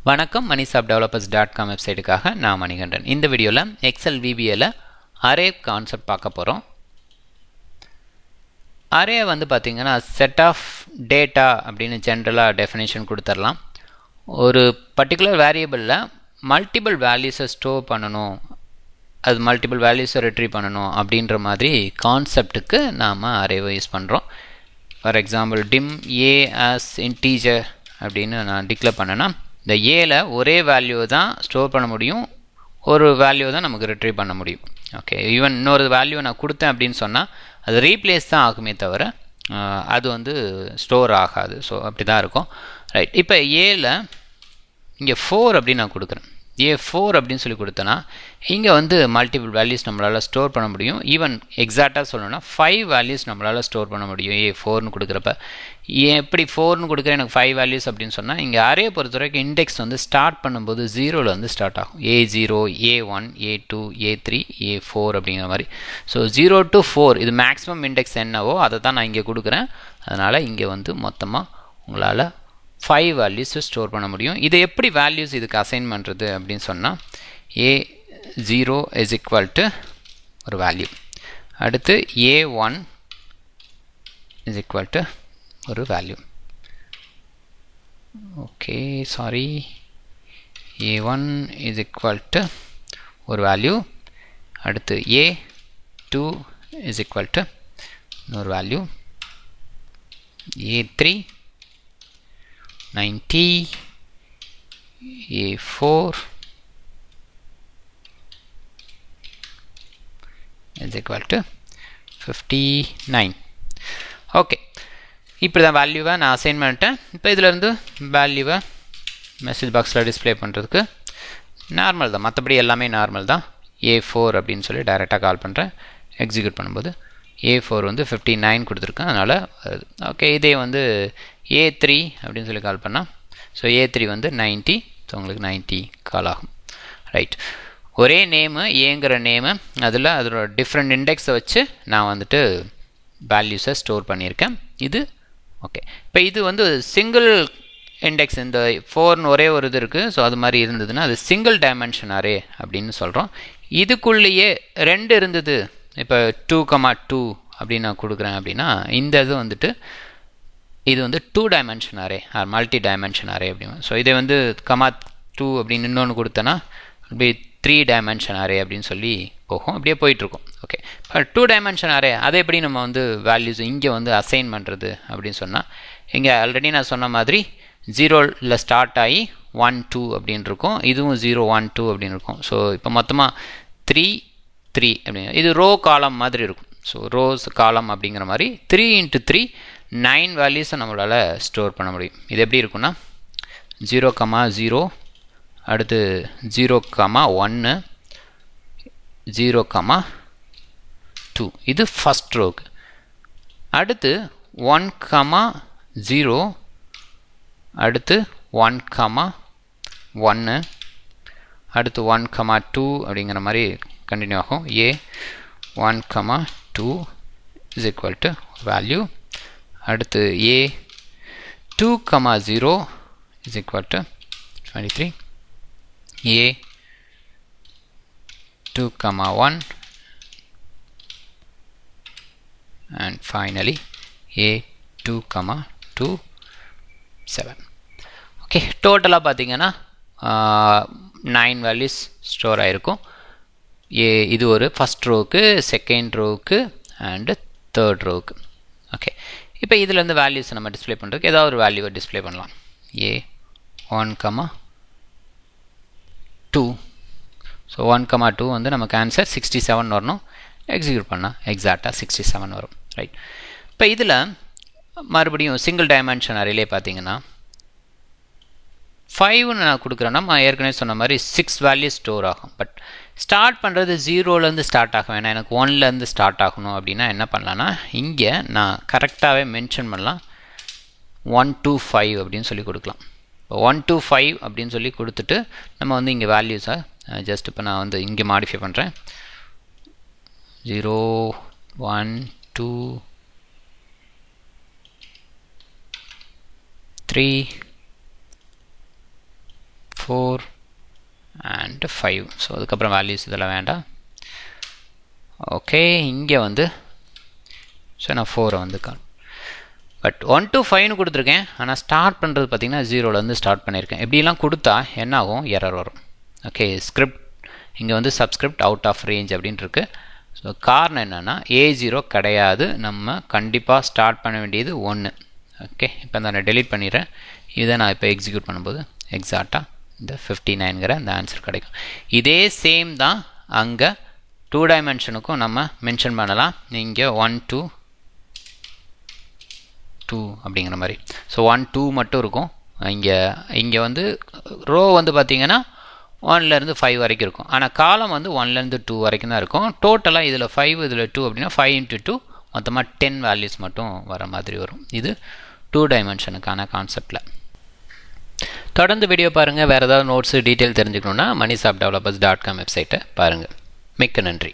வணக்கம் மணிசாப் developers dot com வெப்சைட்டுக்காக நான் மணிகண்டன். இந்த வீடியோவில் எக்ஸல் விபிஎல அரே கான்செப்ட் பார்க்க போகிறோம் அரே வந்து பார்த்திங்கன்னா செட் ஆஃப் டேட்டா அப்படின்னு ஜென்ரலாக டெஃபினேஷன் கொடுத்துடலாம் ஒரு பர்டிகுலர் வேரியபிளில் மல்டிபிள் வேல்யூஸை ஸ்டோர் பண்ணணும் அது மல்டிபிள் வேல்யூஸை ரிட்ரீவ் பண்ணணும் அப்படின்ற மாதிரி கான்செப்ட்டுக்கு நாம் அரேவை யூஸ் பண்ணுறோம் for example dim A as integer அப்படின்னு நான் டிக்ளேர் பண்ணேன்னா இந்த ஏல ஒரே வேல்யூ தான் ஸ்டோர் பண்ண முடியும். ஒரு வேல்யூ தான் நமக்கு ரிட்ரீவ் பண்ண முடியும். ஓகே ஈவன் இன்னொரு வேல்யூ நான் கொடுத்தேன் அப்படின்னு சொன்னால் அது ரீப்ளேஸ் தான் ஆகுமே தவிர அது வந்து ஸ்டோர் ஆகாது. ஸோ அப்படி தான் இருக்கும். ரைட் இப்போ ஏல இங்கே ஃபோர் அப்படின்னு நான் கொடுக்குறேன். ஏ ஃபோர் அப்படின்னு சொல்லி கொடுத்தேன்னா இங்கே வந்து மல்டிபிள் வேல்யூஸ் நம்மளால் ஸ்டோர் பண்ண முடியும். ஈவன் எக்ஸாக்டாக சொல்லணும்னா ஃபைவ் வேல்யூஸ் நம்மளால் ஸ்டோர் பண்ண முடியும் ஏ ஃபோர்னு கொடுக்குறப்ப. எப்படி ஃபோர்னு கொடுக்குற எனக்கு ஃபைவ் வேல்யூஸ் அப்படின்னு சொன்னால் இங்கே அரே பொறுத்த வரைக்கும் இண்டெக்ஸ் வந்து ஸ்டார்ட் பண்ணும்போது ஜீரோவில் வந்து ஸ்டார்ட் ஆகும். A zero A one A two A three A four அப்படிங்கிற மாதிரி. ஸோ ஜீரோ டு ஃபோர் இது மேக்ஸிமம் இண்டெக்ஸ் என்னவோ அதை தான் நான் இங்கே கொடுக்குறேன். அதனால் இங்கே வந்து மொத்தமாக உங்களால் ஃபைவ் வேல்யூஸை ஸ்டோர் பண்ண முடியும். இது எப்படி வேல்யூஸ் இதுக்கு அசைன் பண்ணுறது அப்படின்னு சொன்னால் A zero is equal to ஒரு வேல்யூ அடுத்து A one is equal to ஒரு value okay sorry A one is equal to ஒரு வேல்யூ அடுத்து A two is equal to இன்னொரு value A three 90 a4 is equal to 59 okay இப்படி தான் வேல்யூவை நான் அசைன் பண்ணிட்டேன். இப்போ இதிலேருந்து வேல்யூவை மெசேஜ் பாக்ஸில் டிஸ்பிளே பண்ணுறதுக்கு நார்மல் தான். மற்றபடி எல்லாமே நார்மல் தான். ஏ ஃபோர் அப்படின்னு சொல்லி டைரெக்டாக கால் பண்ணுறேன் எக்ஸிக்யூட் பண்ணும்போது ஏ ஃபோர் வந்து ஃபிஃப்டி நைன் கொடுத்துருக்கேன். அதனால் ஓகே இதே வந்து ஏ த்ரீ அப்படின்னு சொல்லி கால் பண்ணால் ஸோ ஏ த்ரீ வந்து நைன்ட்டி ஸோ உங்களுக்கு நைன்ட்டி கால் ஆகும். ரைட் ஒரே நேமு ஏங்கிற நேமு அதில் அதோட டிஃப்ரெண்ட் இண்டெக்ஸை வச்சு நான் வந்துட்டு வேல்யூஸை ஸ்டோர் பண்ணியிருக்கேன். இது ஓகே இப்போ இது வந்து சிங்கிள் இண்டெக்ஸ் இந்த ஃபோர்னு ஒரே ஒரு இது இருக்குது ஸோ அது மாதிரி இருந்ததுன்னா அது சிங்கிள் டைமென்ஷன் அரே அப்படின்னு சொல்கிறோம் இதுக்குள்ளேயே ரெண்டு இருந்தது இப்போ டூ கமா டூ அப்படின்னு நான் கொடுக்குறேன் அப்படின்னா இந்த இது வந்துட்டு இது வந்து two dimension array or multi dimension array அப்படின்னு ஸோ இதை வந்து கமா டூ அப்படின்னு இன்னொன்று கொடுத்தேன்னா அப்படி த்ரீ டைமென்ஷன் அரே அப்படின்னு சொல்லி போகும். அப்படியே போயிட்டுருக்கும். ஓகே இப்போ டூ டைமென்ஷன் அரே அதை எப்படி நம்ம வந்து வேல்யூஸ் இங்கே வந்து அசைன் பண்ணுறது அப்படின்னு சொன்னால் இங்கே ஆல்ரெடி நான் சொன்ன மாதிரி ஜீரோவில் ஸ்டார்ட் ஆகி ஒன் டூ அப்படின்னு இருக்கும் இதுவும் ஜீரோ ஒன் டூ அப்படின்னு இருக்கும் ஸோ இப்போ மொத்தமாக த்ரீ த்ரீ அப்படின்னு இது ரோ காலம் மாதிரி இருக்கும். ஸோ ரோஸ் காலம் அப்படிங்கிற மாதிரி த்ரீ இன்ட்டு த்ரீ நைன் வேல்யூஸை நம்மளால் ஸ்டோர் பண்ண முடியும். இது எப்படி இருக்குன்னா ஜீரோ கமா ஜீரோ அடுத்து ஜீரோ கமா ஒன்று ஜீரோ கமா டூ இது ஃபஸ்ட் ரோக்கு அடுத்து ஒன் கமா ஜீரோ அடுத்து ஒன் கமா ஒன்று அடுத்து ஒன் கமா டூ அப்படிங்கிற மாதிரி கண்டினியூ ஆகும். A one comma two is equal to value அடுத்து A two comma zero is equal to twenty three A two comma one and finally A two comma two seven okay டோட்டலாக பார்த்தீங்கன்னா nine values store ஆகிருக்கும் இது ஒரு first ரோவுக்கு second ரோவுக்கு and third ரோவுக்கு okay இப்போ இதில் வந்து வேல்யூஸ் நம்ம டிஸ்பிளே பண்ணுறதுக்கு ஏதாவது ஒரு வேல்யூவை டிஸ்பிளே பண்ணலாம். A one comma two so one comma two வந்து நமக்கு ஆன்சர் சிக்ஸ்டி செவன் வரணும். எக்ஸிக்யூட் பண்ணால் எக்ஸாக்டாக சிக்ஸ்டி செவன் வரும். ரைட் இப்போ இதில் மறுபடியும் சிங்கிள் டைமென்ஷன் அறையிலே பார்த்தீங்கன்னா ஃபைவ்னு நான் கொடுக்குறேன்னா நான் ஏற்கனவே சொன்ன மாதிரி சிக்ஸ் வேல்யூ ஸ்டோர் ஆகும். பட் ஸ்டார்ட் பண்ணுறது ஜீரோலேருந்து ஸ்டார்ட் ஆகும். வேணாம் எனக்கு ஒன்லேருந்து ஸ்டார்ட் ஆகணும் அப்படின்னா என்ன பண்ணலான்னா இங்கே நான் கரெக்டாகவே மென்ஷன் பண்ணலாம். ஒன் டூ ஃபைவ் அப்படின்னு சொல்லி கொடுக்கலாம். இப்போ ஒன் டூ ஃபைவ் அப்படின்னு சொல்லி கொடுத்துட்டு நம்ம வந்து இங்கே வேல்யூஸை ஜஸ்ட் இப்போ நான் வந்து இங்கே மாடிஃபை பண்ணுறேன் zero one two three four and five so அதுக்கப்புறம் வேல்யூஸ் இதெல்லாம் வேண்டாம். ஓகே இங்கே வந்து ஸோ நான் ஃபோரை வந்து கால் பட் ஒன் டு ஃபைவ்னு கொடுத்துருக்கேன். ஆனால் ஸ்டார்ட் பண்ணுறது பார்த்திங்கன்னா ஜீரோலேருந்து ஸ்டார்ட் பண்ணியிருக்கேன் இப்படிலாம் கொடுத்தா என்ன ஆகும்? எரர் வரும். ஓகே ஸ்கிரிப்ட் இங்கே வந்து சப்ஸ்கிரிப்ட் அவுட் ஆஃப் ரேஞ்ச் அப்படின்ட்டு இருக்கு. ஸோ காரணம் என்னென்னா ஏ ஜீரோ கிடையாது. நம்ம கண்டிப்பாக ஸ்டார்ட் பண்ண வேண்டியது ஒன்று ஓகே இப்போ நான் டெலீட் பண்ணிடுறேன். இதை நான் இப்போ எக்ஸிக்யூட் பண்ணும்போது எக்ஸாக்டாக இந்த ஃபிஃப்டி நைன்கிற அந்த ஆன்சர் கிடைக்கும். இதே சேம் தான் அங்கே டூ டைமென்ஷனுக்கும் நம்ம மென்ஷன் பண்ணலாம். நீங்கள் ஒன் டூ டூ அப்படிங்கிற மாதிரி. ஸோ ஒன் டூ மட்டும் இருக்கும். இங்கே இங்கே வந்து ரோ வந்து பார்த்தீங்கன்னா ஒன்லேருந்து ஃபைவ் வரைக்கும் இருக்கும். ஆனால் காலம் வந்து ஒன்லேருந்து டூ வரைக்கும் தான் இருக்கும். டோட்டலாக இதில் ஃபைவ் இதில் டூ அப்படின்னா ஃபைவ் இன்ட்டு டூ மொத்தமாக டென் வேல்யூஸ் மட்டும் வர மாதிரி வரும். இது டூ டைமென்ஷனுக்கான கான்செப்டில் தொடர்ந்து வீடியோ பாருங்கள் வேறு ஏதாவது நோட்ஸு டீட்டெயில் தெரிஞ்சுக்கணுன்னா மணிசாப் டெவலப்பர்ஸ் டாட் காம் வெப்சைட்டை பாருங்கள் மிக்க நன்றி.